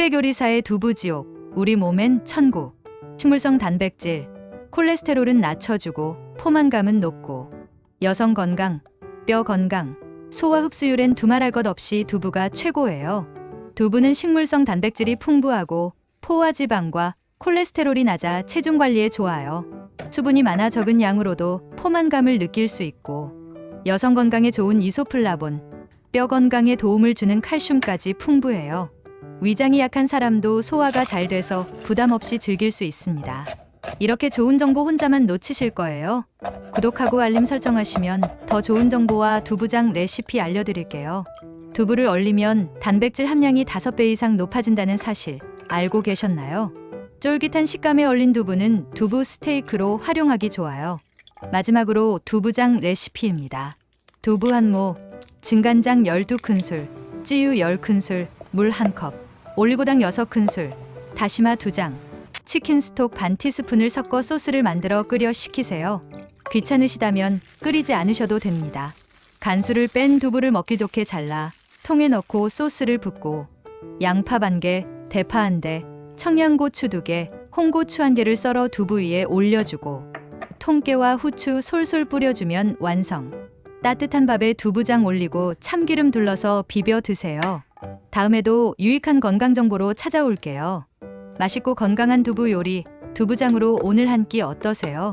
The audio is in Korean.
흑백 요리사의 두부지옥, 우리 몸엔 천국. 식물성 단백질, 콜레스테롤은 낮춰주고 포만감은 높고 여성 건강, 뼈 건강, 소화 흡수율엔 두말할 것 없이 두부가 최고예요. 두부는 식물성 단백질이 풍부하고 포화 지방과 콜레스테롤이 낮아 체중 관리에 좋아요. 수분이 많아 적은 양으로도 포만감을 느낄 수 있고 여성 건강에 좋은 이소플라본, 뼈 건강에 도움을 주는 칼슘까지 풍부해요. 위장이 약한 사람도 소화가 잘 돼서 부담 없이 즐길 수 있습니다. 이렇게 좋은 정보 혼자만 놓치실 거예요. 구독하고 알림 설정하시면 더 좋은 정보와 두부장 레시피 알려드릴게요. 두부를 얼리면 단백질 함량이 5배 이상 높아진다는 사실 알고 계셨나요? 쫄깃한 식감에 얼린 두부는 두부 스테이크로 활용하기 좋아요. 마지막으로 두부장 레시피입니다. 두부 한 모, 진간장 12큰술, 찌유 10큰술, 물 1컵, 올리고당 6큰술, 다시마 2장, 치킨 스톡 반 티스푼을 섞어 소스를 만들어 끓여 식히세요. 귀찮으시다면 끓이지 않으셔도 됩니다. 간수를 뺀 두부를 먹기 좋게 잘라 통에 넣고 소스를 붓고 양파 반 개, 대파 한 대, 청양고추 두 개, 홍고추 한 개를 썰어 두부 위에 올려주고 통깨와 후추 솔솔 뿌려주면 완성. 따뜻한 밥에 두부장 올리고 참기름 둘러서 비벼 드세요. 다음에도 유익한 건강 정보로 찾아올게요. 맛있고 건강한 두부 요리, 두부장으로 오늘 한 끼 어떠세요?